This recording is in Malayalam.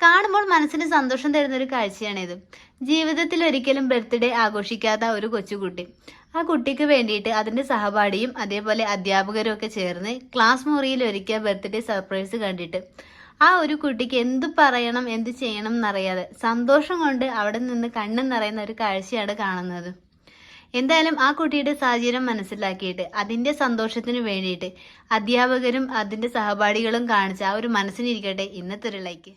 കാണുമ്പോൾ മനസ്സിന് സന്തോഷം തരുന്ന ഒരു കാഴ്ചയാണിത്. ജീവിതത്തിൽ ഒരിക്കലും ബർത്ത്ഡേ ആഘോഷിക്കാത്ത ഒരു കൊച്ചുകുട്ടി. ആ കുട്ടിക്ക് വേണ്ടിയിട്ട് അതിന്റെ സഹപാഠിയും അതേപോലെ അധ്യാപകരും ഒക്കെ ചേർന്ന് ക്ലാസ് മുറിയിൽ ഒരുക്കിയ ബർത്ത്ഡേ സർപ്രൈസ് കണ്ടിട്ട് ആ ഒരു കുട്ടിക്ക് എന്ത് പറയണം എന്ത് ചെയ്യണം എന്നറിയാതെ സന്തോഷം കൊണ്ട് അവിടെ നിന്ന് കണ്ണു നിറയുന്ന ഒരു കാഴ്ചയാണ് കാണുന്നത്. എന്തായാലും ആ കുട്ടിയുടെ സാഹചര്യം മനസ്സിലാക്കിയിട്ട് അതിന്റെ സന്തോഷത്തിന് വേണ്ടിയിട്ട് അധ്യാപകരും അതിന്റെ സഹപാഠികളും കാണിച്ച ആ ഒരു മനസ്സിനിരിക്കട്ടെ ഇന്നത്തെ ഒരു ലൈക്ക്.